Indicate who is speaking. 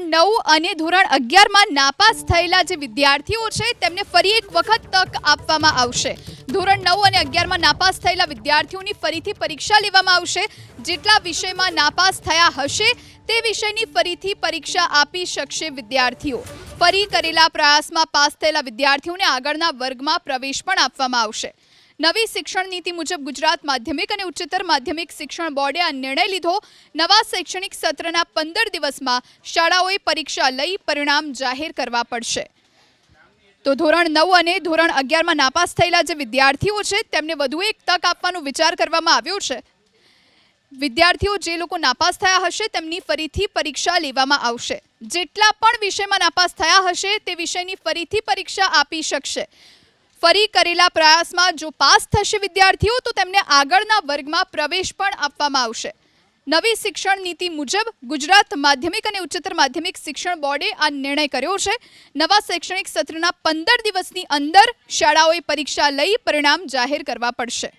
Speaker 1: ધોરણ નવ અને ધોરણ અગિયારમાં નાપાસ થયેલા જે વિદ્યાર્થીઓ છે તેમને ફરી એક વખત તક આપવામાં આવશે ધોરણ નવ અને અગિયારમાં નાપાસ થયેલા વિદ્યાર્થીઓની ફરીથી પરીક્ષા લેવામાં આવશે જેટલા વિષયમાં નાપાસ થયા હશે તે વિષયની ફરીથી પરીક્ષા આપી શકશે વિદ્યાર્થીઓ ફરી કરેલા પ્રયાસમાં પાસ થયેલા વિદ્યાર્થીઓને આગળના વર્ગમાં પ્રવેશ પણ આપવામાં આવશે નવી શિક્ષણ નીતિ મુજબ ગુજરાત માધ્યમિક અને ઉચ્ચતર માધ્યમિક શિક્ષણ બોર્ડે આ નિર્ણય લીધો નવા શૈક્ષણિક સત્રના પંદર દિવસમાં શાળાઓએ પરીક્ષા લઈ પરિણામ જાહેર કરવા પડશે તો ધોરણ નવ અને ધોરણ અગિયારમાં નાપાસ થયેલા જે વિદ્યાર્થીઓ છે તેમને વધુ એક તક આપવાનો વિચાર કરવામાં આવ્યો છે વિદ્યાર્થીઓ જે લોકો નાપાસ થયા હશે તેમની ફરીથી પરીક્ષા લેવામાં આવશે જેટલા પણ વિષયમાં નાપાસ થયા હશે તે વિષયની ફરીથી પરીક્ષા આપી શકશે ફરી કરેલા પ્રયાસમાં જો પાસ થશે વિદ્યાર્થીઓ તો તેમને આગળના વર્ગમાં પ્રવેશ પણ આપવામાં આવશે નવી શિક્ષણ નીતિ મુજબ ગુજરાત માધ્યમિક અને ઉચ્ચતર માધ્યમિક શિક્ષણ બોર્ડે આ નિર્ણય કર્યો છે નવા શૈક્ષણિક સત્રના પંદર દિવસની અંદર શાળાઓએ પરીક્ષા લઈ પરિણામ જાહેર કરવા પડશે